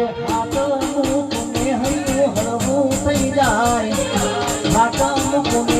ગભે હાથ મૂકને હૈયું હળવું થઈ જાય. મૂકને હૈયું હળવું